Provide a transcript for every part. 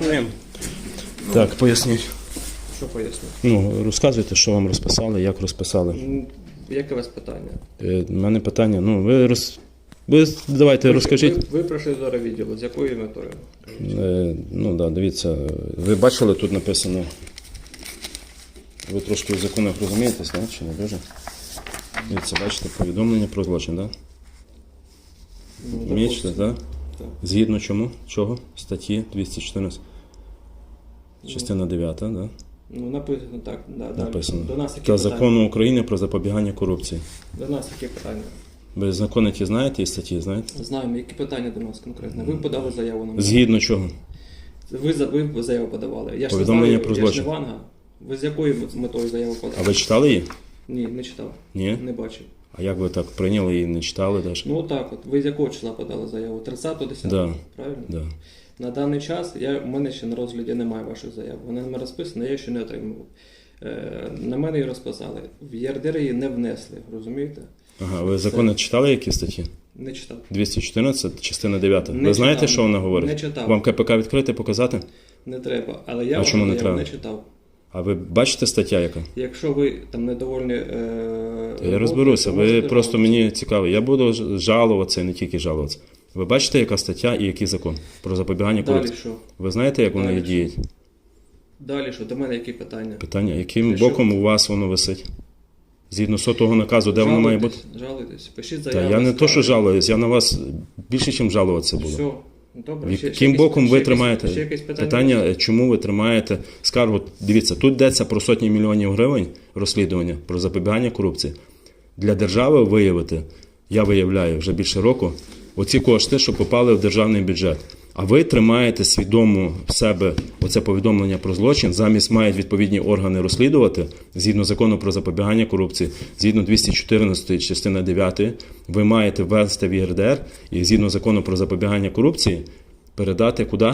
Працюємо. Так, поясніть. Що поясню? Ну, розказуйте, що вам розписали, як розписали. М, Яке у вас питання? Е, У мене питання, ну, ви роз... Ви давайте розкажіть. Ви, ви прийшли до відділу, з якою метою? Е, ну да, дивіться, ви бачили, тут написано. Ви трошки в законах розумієтесь, да? чи не дуже? Дивіться, бачите, повідомлення про злочин, так? Ну? Вмієте, так? Да? Так. Згідно чому? Чого? Статті 214. Частина 9, так? Да? Ну, написано так, да. Написано. До нас які Та питання? закону України про запобігання корупції. До нас які питання? Ви закони ті знаєте і статті знаєте? Знаємо, які питання до нас конкретно. Ви подали заяву на мене. Згідно чого? Ви, за- ви заяву подавали. Я ж не Повідомлення знаю, про я ж не злочин. Ванга. Ви з якою метою заяву подали? А ви читали її? Ні, не читав. Ні. Не бачив. А як ви так прийняли і не читали навіть? Ну так от. Ви з якого числа подали заяву? 30 10 Да. Правильно? Да. На даний час я, у мене ще на розгляді немає ваших заяв. Вона не розписана, я ще не отримував. Е, на мене її розписали. В ЄРДР її не внесли, розумієте? Ага, ви закони читали які статті? Не читав. 214, частина 9. Не ви знаєте, читав. що вона говорить? Не читав. Вам КПК відкрити, показати? Не треба. Але я А чому не заяву треба? не читав. А ви бачите стаття яка? Якщо ви там недовольні. Е, Я розберуся, ви просто мені цікаво. Я буду жалуватися, не тільки жалуватися. Ви бачите, яка стаття і який закон про запобігання Далі корупції? що? Ви знаєте, як вони Далі діють? Далі що? До мене які питання? Питання, яким Те, що- боком у вас воно висить? Згідно сотого наказу, де воно має бути? Жалуйтесь, Жалуйтесь. Пишіть Та заяву. я не то, що жалуюсь, я на вас більше, ніж жалуватися буду. Все. Добре. ще- ще Яким якісь- боком ще ви якісь- тримаєте ще якісь питання? питання, чому ви тримаєте скаргу? Дивіться, тут йдеться про сотні мільйонів гривень розслідування про запобігання корупції. Для держави виявити, я виявляю вже більше року, оці кошти, що попали в державний бюджет. А ви тримаєте свідомо в себе оце повідомлення про злочин, замість мають відповідні органи розслідувати згідно закону про запобігання корупції, згідно 214 частини 9, ви маєте ввести в ЄРДР і згідно закону про запобігання корупції передати куди?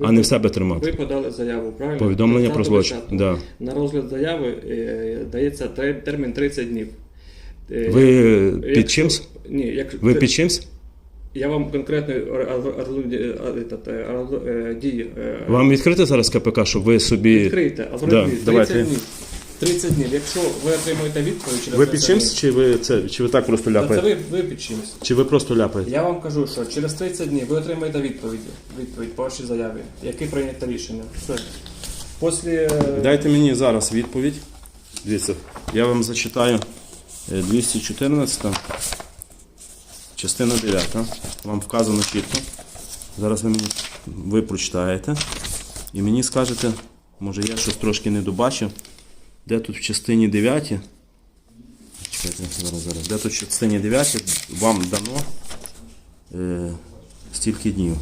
А не в себе тримати. Ви подали заяву, правильно? Повідомлення про злочин. Да. На розгляд заяви е, дається термін 30 днів. Е, Ви під чимсь? Ні, як Ви під чимсь? Я вам конкретно дії е, Вам відкрити зараз КПК, щоб ви собі. відкрийте, а Да, зробіть 30 давайте. днів. 30 днів. Якщо ви отримуєте відповідь через Ви 30 під чимсь, днів, чи ви це, чи ви так просто то це ляпаєте? ви, ви під чимось. Чи ви просто ляпаєте? Я вам кажу, що через 30 днів ви отримаєте відповідь, відповідь по вашій заяві, яке прийнято рішення. Все. Після е, Дайте мені зараз відповідь. Дивіться, я вам зачитаю е, 214, частина 9. Вам вказано чітко. Зараз ви мені ви прочитаєте і мені скажете, може я щось трошки не добачив, де тут в частині 9. Чекайте, зараз, зараз. Де тут в частині 9 вам дано е, стільки днів,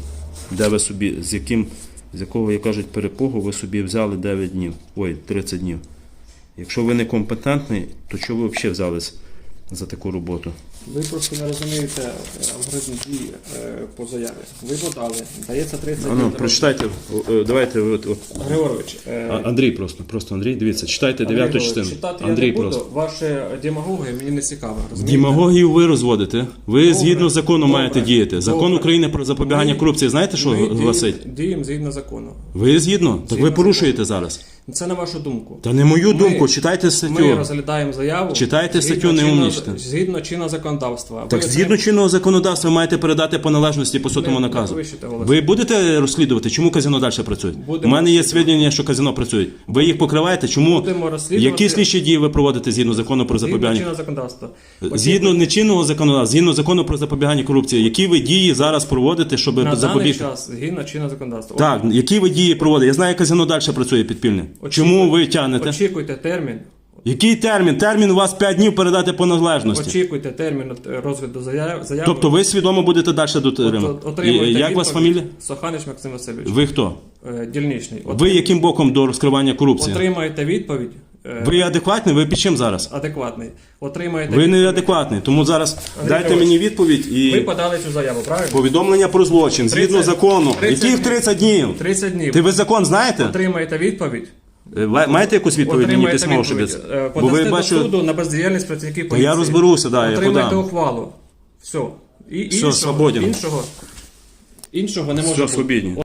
де ви собі, з яким, з якого, як кажуть, перепугу ви собі взяли 9 днів, ой, 30 днів. Якщо ви не компетентний, то чого ви взагалі за таку роботу? Ви просто не розумієте е, алгоритм дії е, по заяві. Ви подали, дається 30 А днів. ну, прочитайте, о, е, давайте, от, от. Григорович, А, Андрій просто, просто Андрій, дивіться, читайте дев'яту Григорович, частину. Читати Андрій я не буду. просто. Ваші демагогія мені не цікава. розумієте? Демагогію ви розводите. Ви згідно закону добре, маєте діяти. Закон добре. України про запобігання Ми- корупції. Знаєте, що Ми гласить? діємо- згідно закону. Ви згідно? Так ви порушуєте зараз. Це на вашу думку. Та не мою Ми- думку, читайте Ми статтю. розглядаємо заяву. Читайте згідно статтю, не умнічте. Згідно чинного законодавства. Так Ви згідно чинного законодавства ви маєте передати по належності по сотому Не- не наказу. голос. Ви будете розслідувати, чому казино далі працює? Будемо У мене є свідчення, що казино працює. Ви їх покриваєте? Чому? Які слідчі дії ви проводите згідно закону про Згідно запобігання? чинного законодавства. Згідно не чинного законодавства, згідно закону про запобігання корупції, які ви дії зараз проводите, щоб на даний запобігти? час згідно чинного законодавства. Так, які ви дії проводите? Я знаю, казино далі працює підпільне. Чому ви тягнете? Очікуйте термін. Який термін? Термін у вас 5 днів передати по належності. Очікуйте термін е, розгляду заяв. заяви. Тобто ви свідомо будете далі От- дотримати. Як вас фамілія? Соханич Максим Васильович. Ви хто? Е, Дільничний. Ви яким боком до розкривання корупції? Отримаєте відповідь. е, Ви адекватний? Ви під чим зараз? Адекватний. Отримаєте Ви неадекватний. Тому зараз Андрій дайте мені відповідь і. Ви подали цю заяву, правильно? повідомлення про злочин згідно закону. 30 Яких днів. 30 днів? 30 днів. Ти ви закон знаєте? Отримаєте відповідь. Е, ва- Маєте якусь відповідь мені Отримаєте письмо, щоб я... відповідь. Е, Бо ви до бачу, суду на бездіяльність працівників поліції. я розберуся, да, я Отримаєте подам. ухвалу. Все. І Все, іншого, свободен. іншого, іншого не може Все, бути. свобідні.